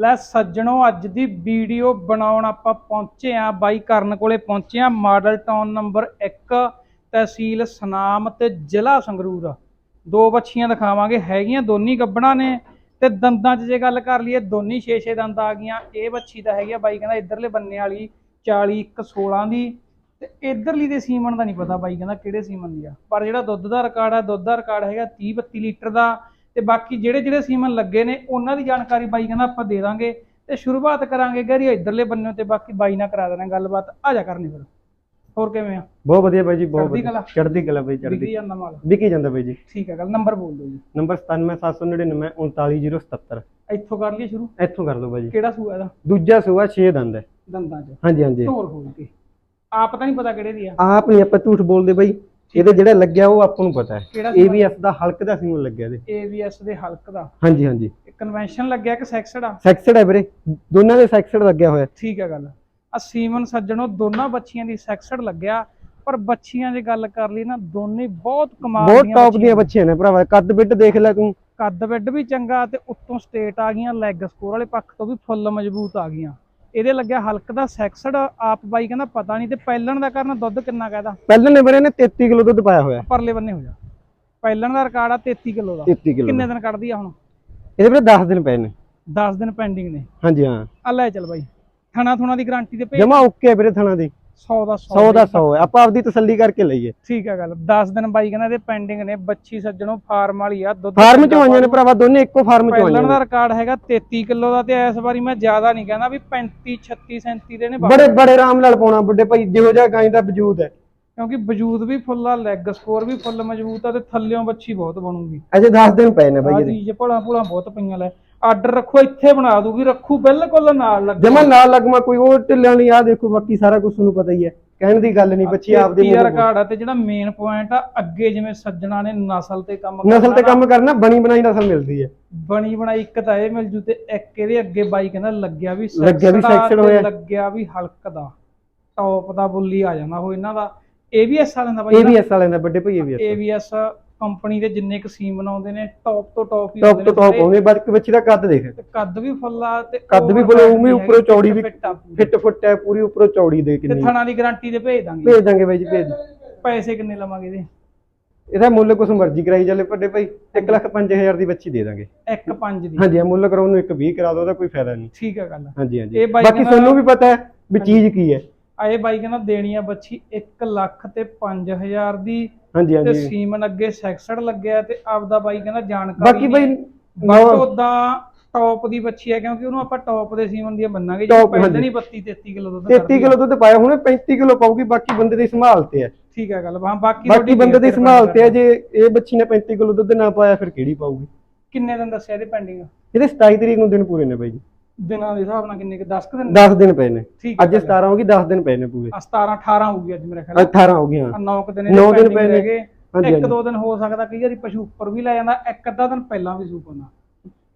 ਲੈ ਸੱਜਣੋ, ਅੱਜ ਦੀ ਵੀਡੀਓ ਬਣਾਉਣ ਆਪਾਂ ਪਹੁੰਚੇ ਆ ਬਾਈ ਕਰਨ ਕੋਲੇ ਪਹੁੰਚੇ ਆ model town number 1 tehsil Sunam ਤੇ ਜ਼ਿਲ੍ਹਾ ਸੰਗਰੂਰ। ਦੋ ਬੱਚੀਆਂ ਦਿਖਾਵਾਂਗੇ, ਹੈਗੀਆਂ ਦੋਨੀ ਗੱਬਣਾ ਨੇ ਤੇ ਦੰਦਾਂ 'ਚ ਜੇ ਗੱਲ ਕਰ ਲਈਏ, ਦੋਨੀ 6-6 ਦੰਦ ਆ ਗਈਆਂ। ਇਹ ਬੱਚੀ ਤਾਂ ਹੈਗੀ ਆ ਬਾਈ, ਕਹਿੰਦਾ ਇਧਰਲੇ ਬੰਨੇ ਵਾਲੀ 40 ਇੱਕ 16 ਦੀ। ਤੇ ਇਧਰਲੀ ਦੇ ਸੀਮਨ ਦਾ ਨਹੀਂ ਪਤਾ ਬਾਈ, ਕਹਿੰਦਾ ਕਿਹੜੇ ਸੀਮਨ ਦੀ ਆ। ਪਰ ਜਿਹੜਾ ਦੁੱਧ ਦਾ ਰਿਕਾਰਡ ਆ, ਦੁੱਧ ਦਾ ਰਿਕਾਰਡ ਹੈਗਾ 30 32 ਲੀਟਰ ਦਾ। ਤੇ ਬਾਕੀ ਜਿਹੜੇ ਜਿਹੜੇ ਸੀਮਨ ਲੱਗੇ ਨੇ ਉਹਨਾਂ ਦੀ ਜਾਣਕਾਰੀ ਬਾਈ ਕਹਿੰਦਾ ਆਪਾਂ ਦੇ ਦਾਂਗੇ ਤੇ ਸ਼ੁਰੂਆਤ ਕਰਾਂਗੇ ਗਰੀ ਇਧਰਲੇ ਬੰਨੇ ਤੇ ਬਾਕੀ ਬਾਈ ਨਾਲ ਕਰਾ ਦੇਣਾ ਗੱਲਬਾਤ ਆ ਜਾ ਕਰਨੀ ਫਿਰ। ਹੋਰ ਕਿਵੇਂ ਆ? ਬਹੁਤ ਵਧੀਆ ਬਾਈ ਜੀ ਬਹੁਤ ਚੜ੍ਹਦੀ ਕਲਾ? ਚੜ੍ਹਦੀ ਕਲਾ ਬਾਈ ਵਿਕੀ ਚੜ੍ਹਦੀ ਜਾਂਦਾ ਮਾਲ। ਵਿਕੀ ਜਾਂਦਾ ਬਾਈ ਜੀ। ਠੀਕ ਹੈ ਗੱਲ ਨੰਬਰ ਬੋਲ ਦਿਓ ਜੀ। ਨੰਬਰ 97799 39077 ਇੱਥੋਂ ਕਰ ਲਈਏ ਸ਼ੁਰੂ? ਇੱਥੋਂ ਕਰ ਲਓ ਬਾਈ ਜੀ। ਕਿਹੜਾ ਸੂਆ ਇਹਦਾ? ਦੂਜਾ ਸੂਆ 6 ਦੰਦ ਹੈ। ਦੰਦਾਂ 'ਚ। ਹਾਂਜੀ ਹਾਂਜੀ। ਢੋਰ ਕੇ। ਆਪ ਤਾਂ ਨਹੀਂ ਪਤਾ ਕਿਹੜੇ ਦੀ ਆ। ਆਪ ਨਹੀਂ ਆਪਾਂ ਝੂਠ ਬੋਲਦੇ ਬਾਈ। ਇਹਦੇ ਜਿਹੜਾ ਲੱਗਿਆ ਉਹ ਆਪਾਂ ਨੂੰ ਪਤਾ ਹੈ। ਕਿਹੜਾ ABS ਦਾ ਹਲਕ ਦਾ ਸਿੰਬਲ ਲੱਗਿਆ ਇਹਦੇ। AVS ਦੇ ਹਲਕ ਦਾ? ਹਾਂਜੀ ਹਾਂਜੀ। ਕਨਵੈਨਸ਼ਨ ਲੱਗਿਆ ਕਿ ਸੈਕਸਡ ਆ? ਸੈਕਸਡ ਹੈ ਵੀਰੇ। ਦੋਨਾਂ ਦੇ ਸੈਕਸਡ ਲੱਗਿਆ ਹੋਇਆ। ਠੀਕ ਹੈ ਗੱਲ। ਆ ਸੀਮਨ ਸੱਜਣੋ ਦੋਨਾਂ ਬੱਚੀਆਂ ਦੀ ਸੈਕਸਡ ਲੱਗਿਆ। ਪਰ ਬੱਚੀਆਂ ਦੀ ਗੱਲ ਕਰ ਲਈ ਨਾ ਦੋਨੇ ਬਹੁਤ ਕਮਾਲ ਬਹੁਤ ਟੌਪ ਦੀਆਂ ਬੱਚੀਆਂ ਨੇ। ਭਰਾਵਾ। ਕੱਦ ਬਿੱਡ ਦੇਖ ਲੈ ਤੂੰ। ਕੱਦ ਬੈੱਡ ਵੀ ਚੰਗਾ ਤੇ ਉੱਤੋਂ ਸਟੇਟ ਆ ਗਈਆਂ ਲੈਗ ਸਕੋਰ ਵਾਲੇ ਪੱਖ ਤੋਂ ਵੀ ਫੁੱਲ ਮਜ਼ਬੂਤ ਆ ਗਈਆਂ। ਇਹਦੇ ਲੱਗਿਆ ਹਲਕ ਦਾ ਸੈਕਸਡ ਆਪ ਬਾਈ ਕਹਿੰਦਾ ਪਤਾ ਨਹੀਂ ਤੇ ਪਹਿਲਣ ਦਾ ਕਰਨਾ ਦੁੱਧ ਕਿੰਨਾ ਕਹਿਦਾ ਪਹਿਲਾਂ ਨੇ ਵੀਰੇ ਨੇ 33 ਕਿਲੋ ਦੁੱਧ ਪਾਇਆ ਹੋਇਆ। ਪਰਲੇ ਬੰਨੇ ਹੋ ਜਾ। ਪਹਿਲਣ ਦਾ ਰਿਕਾਰਡ ਆ 33 ਕਿਲੋ ਦਾ। 33 ਕਿਲੋ ਕਿੰਨੇ ਦਿਨ ਕੱਢਦੀ ਆ ਹੁਣ? ਇਹਦੇ ਵੀਰੇ 10 ਦਿਨ ਪਏ ਨੇ। 10 ਦਿਨ ਪੈਂਡਿੰਗ ਨੇ। ਹਾਂਜੀ ਹਾਂ। ਆ ਲੈ ਚੱਲ ਬਾਈ। ਥਣਾ ਥੁਣਾ ਦੀ ਗਾਰੰਟੀ ਤੇ ਭੇਜ। ਜਮਾ ਓਕੇ ਵੀਰੇ ਥਣਾ ਦੀ। 100 ਦਾ 100 100 ਦਾ 100 ਹੈ। ਆਪਾਂ ਆਪਦੀ ਤਸੱਲੀ ਕਰਕੇ ਲਈਏ। ਠੀਕ ਆ ਗੱਲ। 10 ਦਿਨ ਬਾਈ ਕਹਿੰਦਾ ਇਹਦੇ ਪੈਂਡਿੰਗ ਨੇ ਬੱਚੀ ਸੱਜਣੋ ਫਾਰਮ ਵਾਲੀ ਆ ਦੁੱਧ ਫਾਰਮ ਚ ਆਈਆਂ ਨੇ ਭਰਾਵਾ ਦੋਨੇ ਇੱਕੋ ਫਾਰਮ ਚ ਪਹਿਲਣ ਆਈਆਂ ਦਾ ਨੇ। ਰਿਕਾਰਡ ਹੈਗਾ 33 ਕਿਲੋ ਦਾ ਤੇ ਇਸ ਵਾਰੀ ਮੈਂ ਜ਼ਿਆਦਾ ਨਹੀਂ ਕਹਿੰਦਾ ਵੀ 35 36 37 ਦੇ ਨੇ। ਬੜੇ ਬੜੇ ਆਰਾਮ ਨਾਲ ਪਾਉਣਾ ਬੁੱਢੇ ਭਾਈ ਜਿਹੋ ਜਿਹਾ ਗਾਂ ਦਾ ਵਜੂਦ ਹੈ। ਕਿਉਂਕਿ ਵਜੂਦ ਵੀ ਫੁੱਲ ਆ ਲੈਗ ਸਕੋਰ ਵੀ ਫੁੱਲ ਮਜ਼ਬੂਤ ਆ ਤੇ ਥੱਲਿਓਂ ਬੱਚੀ ਬਹੁਤ ਬਣੂਗੀ। ਅਜੇ 10 ਦਿਨ ਪਏ ਨੇ ਬਾਈ ਜੀ ਭਲਾ ਭੁਲਾ ਬਹੁਤ ਪਈਆਂ ਲੈ। ਆਰਡਰ ਰੱਖੋ ਇੱਥੇ ਬਣਾ ਦੂਗੀ ਰੱਖੂ ਬਿਲਕੁਲ ਨਾਲ ਲੱਗ। ਜਮਾ ਨਾਲ ਲੱਗਮਾ ਕੋਈ ਉਹ ਢਿੱਲਿਆਂ ਨਹੀਂ ਆ ਦੇਖੋ ਬਾਕੀ ਸਾਰਾ ਕੁਝ ਤੁਹਾਨੂੰ ਪਤਾ ਹੀ ਹੈ। ਕਹਿਣ ਦੀ ਗੱਲ ਨਹੀਂ ਬੱਚੀ ਆਪਦੇ ਮੂੰਹ ਰਿਕਾਰਡ ਆ ਤੇ ਜਿਹੜਾ ਮੇਨ ਪੁਆਇੰਟ ਆ ਅੱਗੇ ਜਿਵੇਂ ਸੱਜਣਾ ਨੇ ਨਸਲ ਤੇ ਕੰਮ ਨਸਲ ਕਰਨਾ ਤੇ ਨਾ, ਕੰਮ ਕਰਨਾ ਬਣੀ ਬਣਾਈ ਨਸਲ ਮਿਲਦੀ ਹੈ। ਬਣੀ ਬਣਾਈ ਇੱਕ ਤਾਂ ਇਹ ਮਿਲ ਜੂ ਤੇ ਇੱਕ ਇਹਦੇ ਅੱਗੇ ਬਾਈ ਕਹਿੰਦਾ ਲੱਗਿਆ ਵੀ ਲੱਗਿਆ ਵੀ ਤੇ ਹੋਇਆ। ਲੱਗਿਆ ਵੀ ਹਲਕ ਦਾ। ਟੌਪ ਦਾ ਬੁੱਲੀ ਆ ਜਾਂਦਾ ਉਹ ਇਹਨਾਂ ਦਾ। ABS ਵਾਲਿਆਂ ਦਾ ਬਾਈ ABS ਵਾਲਿਆਂ ਦਾ ਵੱਡੇ ਭਾਈ ABS ABS ਕੰਪਨੀ ਦੇ ਜਿੰਨੇ ਕੁ ਸੀਮ ਬਣਾਉਂਦੇ ਨੇ ਟੌਪ ਤੋਂ ਟੌਪ ਹੀ ਟੌਪ ਤੋਂ ਟੌਪ ਸਾਰੇ। ਆਉਂਦੇ ਬਾਕੀ ਬੱਚੀ ਦਾ ਕੱਦ ਦੇਖ। ਤੇ ਕੱਦ ਵੀ ਫੁੱਲਾ ਤੇ ਕੱਦ ਵੀ ਫੁੱਲ ਉਵੇਂ ਉੱਪਰੋਂ ਚੌੜੀ ਵੀ ਫਿੱਟ। ਫਿੱਟ ਹੈ ਪੂਰੀ ਉੱਪਰੋਂ ਚੌੜੀ ਦੇ ਤੇ ਕਿੰਨੀ। ਥਣਾ ਦੀ ਗਾਰੰਟੀ ਤੇ ਭੇਜ ਦਾਂਗੇ। ਭੇਜ ਦਾਂਗੇ ਬਾਈ ਜੀ ਭੇਜ। ਪੈਸੇ ਕਿੰਨੇ ਲਵਾਂਗੇ ਇਹਦੇ? ਇਹਦਾ ਮੁੱਲ ਕੁਛ ਮਰਜ਼ੀ ਕਰਾਈ ਚੱਲੇ ਵੱਡੇ ਭਾਈ 1 ਲੱਖ 5000 ਦੀ ਬੱਚੀ ਦੇ ਦਾਂਗੇ। ਇੱਕ ਪੰਜ ਦੀ। ਹਾਂਜੀ ਇਹ ਮੁੱਲ ਕਰਾਉਣ ਨੂੰ ਇੱਕ 20 ਕਰਾ ਦੋ ਉਹਦਾ ਕੋਈ ਫਾਇਦਾ ਨਹੀਂ। ਠੀਕ ਹੈ ਗੱਲ। ਹਾਂਜੀ ਹਾਂਜੀ। ਬਾਕੀ ਤੁਹਾਨੂੰ ਵੀ ਪਤਾ ਹੈ ਵੀ ਚੀਜ਼ ਕੀ ਹੈ। ਆਏ ਬਾਈ ਕਹਿੰਦਾ ਦੇਣੀ ਆ ਬੱਚੀ 1 ਲੱਖ ਤੇ 5000 ਦੀ ਹਾਂਜੀ ਤੇ ਹਾਂਜੀ। ਸੀਮਨ ਅੱਗੇ ਸੈਕਸਡ ਲੱਗਿਆ ਤੇ ਆਪਦਾ ਬਾਈ ਕਹਿੰਦਾ ਜਾਣਕਾਰੀ ਬਾਕੀ ਬਾਈ ਬਾਕੀ ਉਦਾਂ ਟੌਪ ਦੀ ਬੱਚੀ ਹੈ ਕਿਉਂਕਿ ਉਹਨੂੰ ਆਪਾਂ ਟੌਪ ਦੇ ਸੀਮਨ ਦੀਆਂ ਬੰਨਾਂਗੇ ਜੇ Top, ਪਹਿਲਾਂ ਹਾਂਜੀ। ਨਹੀਂ 32 33 ਕਿਲੋ ਦੁੱਧ 33 ਕਰਦੀ ਆ। ਕਿਲੋ ਦੁੱਧ ਪਾਇਆ ਹੁਣ 35 ਕਿਲੋ ਪਾਉਗੀ ਬਾਕੀ ਬੰਦੇ ਦੀ ਸੰਭਾਲ ਤੇ ਹੈ। ਠੀਕ ਹੈ ਗੱਲ ਹਾਂ ਬਾਕੀ ਬਾਕੀ ਤੁਹਾਡੀ ਬੰਦੇ ਦੀ ਸੰਭਾਲ ਤੇ ਹੈ ਜੇ ਇਹ ਬੱਚੀ ਨੇ 35 ਕਿਲੋ ਦੁੱਧ ਨਾ ਪਾਇਆ ਫਿਰ ਕਿਹੜੀ ਪਾਊਗੀ? ਕਿੰਨੇ ਦਿਨ ਦੱਸਿਆ ਇਹਦੇ ਪੈਂਡਿੰਗ ਇਹਦੇ 27 ਤਰੀਕ ਨੂੰ ਦਿਨ ਪੂਰੇ ਨੇ ਬਾਈ ਜੀ। ਦਿਨਾਂ ਦੇ ਹਿਸਾਬ ਨਾਲ ਕਿੰਨੇ ਕਿ? 10 ਦਿਨ? 10 ਦਿਨ ਪਏ ਨੇ। ਠੀਕ ਹੈ ਅੱਜ 17 ਹੋ ਗਈ 10 ਦਿਨ ਪਏ ਨੇ ਪੂਰੇ। ਆ 17 18 ਹੋਊਗੀ ਅੱਜ ਮੇਰੇ ਖਿਆਲ ਅੱਜ 18 ਹੋ ਗਈਆਂ। 9 ਕੁ ਦਿਨ ਨੌ ਇਹਦੇ ਦਿਨ pending ਪਏ ਨੇ। ਇੱਕ। ਦੋ ਦਿਨ ਹੋ ਸਕਦਾ ਕਈ ਵਾਰੀ ਪਸ਼ੂ ਉੱਪਰ ਵੀ ਲੈ ਜਾਂਦਾ ਇੱਕ ਅੱਧਾ ਦਿਨ ਪਹਿਲਾਂ ਵੀ ਸੂਪ ਹੁੰਦਾ।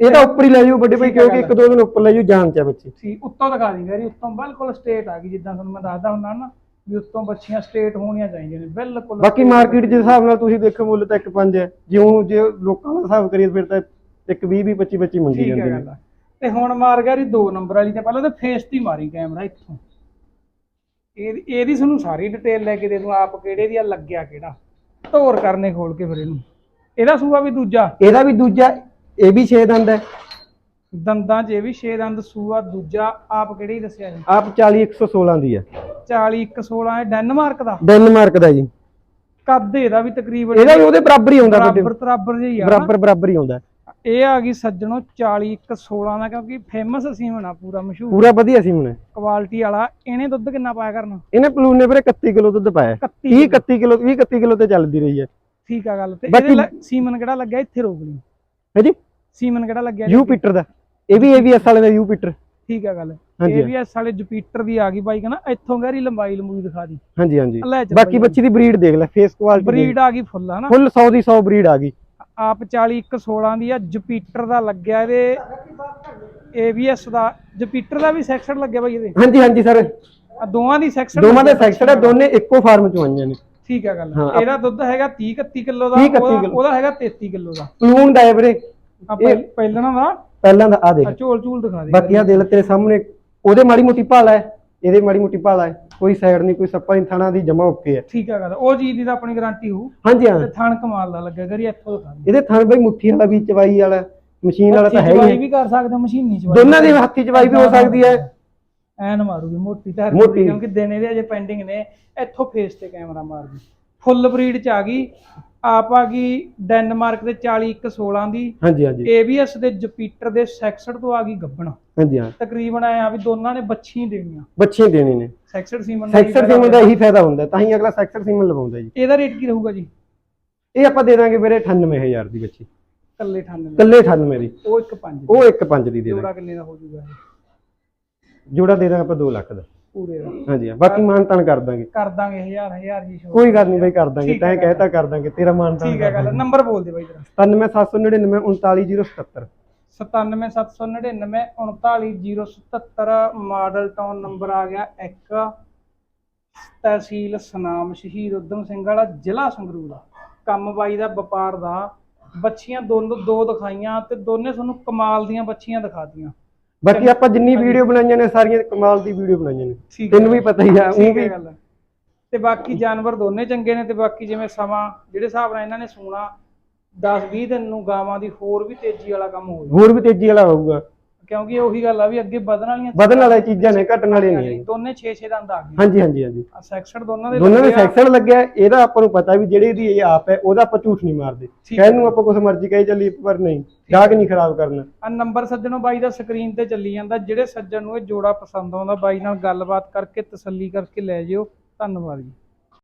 ਇਹ ਤਾਂ ਉੱਪਰ ਹੀ ਲੈ ਜਾਊ ਵੱਡੇ ਭਾਈ ਹੈ ਕਿਉਂਕਿ ਇੱਕ ਦੋ ਦਿਨ ਉੱਪਰ ਲੈ ਜਾਊ ਜਾਨ ਚ ਹੈ ਬੱਚੀ। ਠੀਕ ਉੱਤੋਂ ਦਿਖਾ ਦੀ ਯਾਰੀ ਉੱਤੋਂ ਬਿਲਕੁਲ ਸਟੇਟ ਆ ਗਈ ਜਿੱਦਾਂ ਤੁਹਾਨੂੰ ਮੈਂ ਦੱਸਦਾ ਹੁੰਦਾ ਨਾ ਵੀ ਉੱਤੋਂ ਬੱਚੀਆਂ ਸਟੇਟ ਹੋਣੀਆਂ ਚਾਹੀਦੀਆਂ ਨੇ ਬਿਲਕੁਲ ਬਾਕੀ ਮਾਰਕੀਟ ਦੇ ਹਿਸਾਬ ਨਾਲ ਤੁਸੀਂ ਦੇਖੋ ਮੁੱਲ ਤਾਂ 1.5 ਹੈ। ਜਿਉਂ ਜੇ ਲੋਕਾਂ ਦਾ ਹਿਸਾਬ ਕਰੀਏ ਫਿਰ ਤਾਂ ਇੱਕ 20 20 25 25 ਮੰਗੀ ਹੈ ਜਾਂਦੇ ਗੱਲ ਨੇ। ਤੇ ਹੁਣ ਮਾਰ ਗਿਆ ਰੀ ਦੋ ਨੰਬਰ ਵਾਲੀ ਤੇ ਪਹਿਲਾਂ ਤਾਂ ਫੇਸ ਤੇ ਮਾਰੀ ਕੈਮਰਾ ਇੱਥੋਂ। ਇਹ ਇਹਦੀ ਤੁਹਾਨੂੰ ਸਾਰੀ ਡਿਟੇਲ ਲੈ ਕੇ ਦੇ ਦੂੰ ਆਪ ਕਿਹੜੇ ਦੀ ਆ ਲੱਗਿਆ ਕਿਹੜਾ। ਧੋਰ ਕਰਨੇ ਖੋਲ ਕੇ ਫਿਰ ਇਹਨੂੰ। ਇਹਦਾ ਸੂਆ ਵੀ ਦੂਜਾ? ਇਹਦਾ ਵੀ ਦੂਜਾ ਇਹ ਵੀ 6 ਦੰਦ ਹੈ। ਦੰਦਾਂ 'ਚ ਇਹ ਵੀ ਛੇ ਦੰਦ ਸੂਆ ਦੂਜਾ ਆਪ ਕਿਹੜੀ ਦੱਸਿਆ ਜੀ? ਆਪ 40 116 ਦੀ ਹੈ। 40 116 ਹੈ ਡੈਨਮਾਰਕ ਦਾ? ਡੈਨਮਾਰਕ ਦਾ ਜੀ। ਕੱਦ ਇਹਦਾ ਵੀ ਤਕਰੀਬਨ ਇਹਦਾ ਵੀ ਉਹਦੇ ਬਰਾਬਰ ਹੀ ਵੱਡੇ ਬਰਾਬਰ ਬਰਾਬਰ ਜਿਹੀ ਆ। ਬਰਾਬਰ ਬਰਾਬਰ ਹੀ ਹੁੰਦਾ ਇਹ ਆ ਗਈ ਸੱਜਣੋ 40 ਇੱਕ 16 ਦਾ ਕਿਉਂਕਿ ਫੇਮਸ ਸੀਮਨ ਆ ਪੂਰਾ ਮਸ਼ਹੂਰ। ਪੂਰਾ ਵਧੀਆ ਸੀ ਹੁਣ। ਕੁਆਲਿਟੀ ਵਾਲਾ ਇਹਨੇ ਦੁੱਧ ਕਿੰਨਾ ਪਾਇਆ ਕਰਨਾ? ਇਹਨੇ ਪਲੂਨ ਨੇ ਵੀਰੇ 31 ਕਿਲੋ ਦੁੱਧ ਪਾਇਆ। 31 30 31 ਕਿਲੋ 20 31 ਕਿਲੋ ਤੇ ਚੱਲਦੀ ਰਹੀ ਹੈ। ਠੀਕ ਆ ਗੱਲ ਤੇ ਇਹਦੇ ਸੀਮਨ ਕਿਹੜਾ ਲੱਗਿਆ ਇੱਥੇ ਰੋਕ ਲਈ? ਹੈ ਜੀ ਸੀਮਨ ਕਿਹੜਾ ਲੱਗਿਆ ਯੂ ਪੀਟਰ ਦਾ। ਇਹ ਵੀ ABS ਵਾਲੇ ਦਾ ਯੂ ਪੀਟਰ। ਠੀਕ ਆ ਗੱਲ। ਹਾਂਜੀ, ਇਹ ਵੀ ਐਸ ਵਾਲੇ ਜੁਪੀਟਰ ਦੀ ਆ ਗਈ ਬਾਈ ਕਹਿੰਦਾ ਇੱਥੋਂ ਗਹਿਰੀ ਲੰਬਾਈ ਲੰਬੂਈ ਦਿਖਾ ਦੀ। ਹਾਂਜੀ ਹਾਂਜੀ। ਬਾਕੀ ਬੱਚੀ ਦੀ ਬਰੀਡ ਦੇਖ ਲੈ ਫੇਸ ਕੁਆਲਿਟੀ ਬਰੀਡ ਆ ਗਈ ਫੁੱਲ ਹਨਾ? ਫੁੱਲ 100 ਦੀ 100 ਬਰੀਡ ਆ ਗਈ। ਆਪ 40 ਇੱਕ 16 ਦੀ ਆ ਜੁਪੀਟਰ ਦਾ ਲੱਗਿਆ ਇਹਦੇ ABS ਦਾ ਜੁਪੀਟਰ ਦਾ ਵੀ ਸੈਕਸ਼ਨ ਲੱਗਿਆ ਬਾਈ ਇਹਦੇ। ਹਾਂਜੀ ਹਾਂਜੀ ਸਰ। ਆ ਦੋਵਾਂ ਦੀ ਸੈਕਸ਼ਨ ਦੋਵਾਂ ਦੇ ਸੈਕਸ਼ਨ ਹੈ ਦੋਨੇ ਇੱਕੋ ਫਾਰਮ ਚੋਂ ਆਈਆਂ ਨੇ। ਠੀਕ ਹੈ ਗੱਲ ਇਹਦਾ ਦੁੱਧ ਹੈਗਾ 30 31 ਕਿਲੋ ਦਾ 30 31 ਉਹਦਾ- ਹੈਗਾ 33 ਕਿਲੋ ਦਾ। ਪਲੂਨ ਦਾ ਹੈ ਵੀਰੇ। ਆ ਪਹਿ- ਪਹਿਲਣਾ ਦਾ। ਪਹਿਲਾਂ ਦਾ ਆ ਦੇਖ। ਆ ਝੋਲ ਝੂਲ ਦਿਖਾ ਦੇ। ਬਾਕੀ ਆ ਤੇਰੇ ਸਾਹਮਣੇ ਉਹਦੇ ਮਾੜੀ ਮੋਟੀ ਭਾਲ ਹੈ। ਇਹਦੇ ਮਾੜੀ ਮੋਟੀ ਭਾਲ ਹੈ ਕੋਈ ਸਾਈਡ ਨਹੀਂ ਕੋਈ ਸੱਪਾ ਨਹੀਂ ਥਾਣਾ ਦੀ ਜਮਾ ਓਕੇ ਹੈ। ਠੀਕ ਆ ਗੱਲ ਉਹ ਚੀਜ਼ ਦੀ ਤਾਂ ਆਪਣੀ ਗਾਰੰਟੀ ਹੋਊ। ਹਾਂਜੀ ਹਾਂ। ਤੇ ਥਣ ਕਮਾਲ ਦਾ ਲੱਗਾ ਕਰੀ ਇੱਥੋਂ ਦੇ ਇਹਦੇ ਥਣ ਬਈ ਮੁੱਠੀ ਵਾਲਾ ਵੀ ਚਵਾਈ ਵਾਲਾ ਮਸ਼ੀਨ ਵਾਲਾ ਤਾਂ ਹੈ ਹੀ ਵੀ ਕਰ ਸਕਦੇ ਮਸ਼ੀਨੀ ਚਵਾਈ। ਦੋਨਾਂ ਦੇ ਹੱਥੀ ਚਵਾਈ ਵੀ ਹੋ ਸਕਦੀ ਹੈ। ਐਨ ਮਾਰੂਗੀ ਮੋਟੀ ਮੋਟੀ। ਕਿਉਂਕਿ ਦਿਨ ਇਹਦੇ ਅਜੇ ਪੈਂਡਿੰਗ ਨੇ ਇੱਥੋਂ ਫੇਸ ਤੇ ਕੈਮਰਾ ਮਾਰਦੀ ਫੁੱਲ ਬਰੀਡ ਚ ਆ ਗਈ ਆਪ ਆ ਗਈ ਡੈਨਮਾਰਕ ਦੇ 40 ਇੱਕ 16 ਦੀ। ਹਾਂਜੀ ਹਾਂਜੀ। ABS ਦੇ ਜੁਪੀਟਰ ਦੇ 66 ਤੋਂ ਆ ਗਈ ਗੱਬਣ। ਹਾਂਜੀ ਹਾਂ। ਤਕਰੀਬਨ ਐ ਆ ਵੀ ਦੋਨਾਂ ਨੇ ਬੱਚੀਆਂ ਦੇਣੀਆਂ। ਬੱਚੇ ਦੇਣੇ ਨੇ। 66 ਸੀਮਨ ਦਾ ਸੀਮਨ ਦਾ ਇਹੀ ਫਾਇਦਾ ਹੁੰਦਾ ਤਾਂ ਹੀ ਅਗਲਾ ਸੈਕਸਰ ਸੀਮਨ ਲਵਾਉਂਦਾ ਜੀ। ਇਹਦਾ ਰੇਟ ਕੀ ਰਹੂਗਾ ਜੀ? ਇਹ ਆਪਾਂ ਦੇ ਦਾਂਗੇ ਵੀਰੇ 98000 ਦੀ ਬੱਚੀ। ਕੱਲੇ 98 ਕੱਲੇ 98 ਦੀ। ਉਹ ਇੱਕ ਪੰਜ ਉਹ ਇੱਕ ਪੰਜ ਦੀ ਦੇ ਦਾਂਗੇ। ਜੋੜਾ ਕਿੰਨੇ ਦਾ ਹੋ ਇਹ? ਜੋੜਾ ਦੇ ਦਾਂਗੇ ਆਪਾਂ 2 ਲੱਖ ਦਾ। ਪੂਰੇ ਦਾ। ਹਾਂਜੀ ਹਾਂ ਬਾਕੀ ਮਾਨ ਤਾਨ ਕਰ ਦਾਂਗੇ। ਕਰ ਦਾਂਗੇ ਹਜ਼ਾਰ ਹਜ਼ਾਰ ਜੀ ਸ਼ੋਅ। ਕੋਈ ਗੱਲ ਨਹੀਂ ਬਈ ਕਰ ਦਾਂਗੇ। ਠੀਕ ਹੈ ਤੈਂ। ਕਹਿਤਾ ਕਰ ਦਾਂਗੇ ਤੇਰਾ ਮਾਨ ਤਾਨ ਠੀਕ ਹੈ ਗੱਲ ਨੰਬਰ ਬੋਲ ਦੇ ਬਾਈ ਤੇਰਾ। 97799 39077 97799 39077 ਮਾਡਲ ਟਾਊਨ ਨੰਬਰ ਆ ਗਿਆ ਇੱਕ। ਤਹਿਸੀਲ ਸਨਾਮ ਸ਼ਹੀਦ ਉਦਮ ਸਿੰਘ ਵਾਲਾ ਜ਼ਿਲ੍ਹਾ ਸੰਗਰੂਰ ਦਾ। ਕੰਮ ਬਾਈ ਦਾ ਵਪਾਰ ਦਾ। ਬੱਚੀਆਂ ਦੋਨੋਂ ਦੋ ਦਿਖਾਈਆਂ ਤੇ ਦੋਨੇ ਤੁਹਾਨੂੰ ਕਮਾਲ ਦੀਆਂ ਬੱਚੀਆਂ ਦਿਖਾਤੀਆਂ ਬਾਕੀ ਆਪਾਂ ਜਿੰਨੀ ਵੀਡੀਓ ਬਣਾਈਆਂ ਨੇ ਸਾਰੀਆਂ ਕਮਾਲ ਦੀ ਵੀਡੀਓ ਬਣਾਈਆਂ ਨੇ। ਤੈਨੂੰ ਵੀ ਪਤਾ ਹੀ ਆ ਉਹ ਵੀ ਤੇ ਬਾਕੀ ਜਾਨਵਰ ਦੋਨੇ ਚੰਗੇ ਨੇ ਤੇ ਬਾਕੀ ਜਿਵੇਂ ਸਮਾਂ ਜਿਹੜੇ ਹਿਸਾਬ ਨਾਲ ਇਹਨਾਂ ਨੇ ਸੂਣਾ 10 20 ਦਿਨ ਨੂੰ ਗਾਵਾਂ ਦੀ ਹੋਰ ਵੀ ਤੇਜ਼ੀ ਵਾਲਾ ਕੰਮ ਹੋ ਜਾਊ ਹੋਰ ਵੀ ਤੇਜ਼ੀ ਵਾਲਾ ਹੋਊਗਾ। ਕਿਉਂਕਿ ਉਹੀ ਗੱਲ ਆ ਵੀ ਅੱਗੇ ਵਧਣ ਵਾਲੀਆਂ ਵਧਣ ਵਾਲੀਆਂ ਚੀਜ਼ਾਂ ਨੇ ਘਟਣ ਵਾਲੀਆਂ ਨਹੀਂ ਹੈਗੀਆਂ। ਦੋਨੇ 6-6 ਦੰਦ ਆ ਗਏ। ਹਾਂਜੀ ਹਾਂਜੀ ਹਾਂਜੀ। ਆ ਸੈਕਸ਼ਨ ਦੋਨਾਂ ਦੇ ਦੋਨਾਂ ਦੇ ਲੱਗੇ ਆ। ਸੈਕਸ਼ਨ ਲੱਗਿਆ ਹੈ, ਇਹਦਾ ਆਪਾਂ ਨੂੰ ਪਤਾ ਵੀ ਜਿਹੜੇ ਦੀ ਇਹ ਆਪ ਹੈ ਉਹਦਾ ਆਪਾਂ ਝੂਠ ਨਹੀਂ ਮਾਰਦੇ। ਠੀਕ ਕਹਿਣ ਨੂੰ ਆਪਾਂ ਕੁਝ ਮਰਜ਼ੀ ਕਹੀ ਚੱਲੀ ਪਰ ਨਹੀਂ ਗਾਹਕ ਨਹੀਂ ਖਰਾਬ ਕਰਨਾ। ਆ ਨੰਬਰ ਸੱਜਣੋ ਬਾਈ ਦਾ ਸਕਰੀਨ ਤੇ ਚੱਲੀ ਜਾਂਦਾ ਜਿਹੜੇ ਸੱਜਣ ਨੂੰ ਇਹ ਜੋੜਾ ਪਸੰਦ ਆਉਂਦਾ ਬਾਈ ਨਾਲ ਗੱਲਬਾਤ ਕਰਕੇ ਤਸੱਲੀ ਕਰਕੇ ਲੈ ਜਿਓ। ਧੰਨਵਾਦ ਜੀ।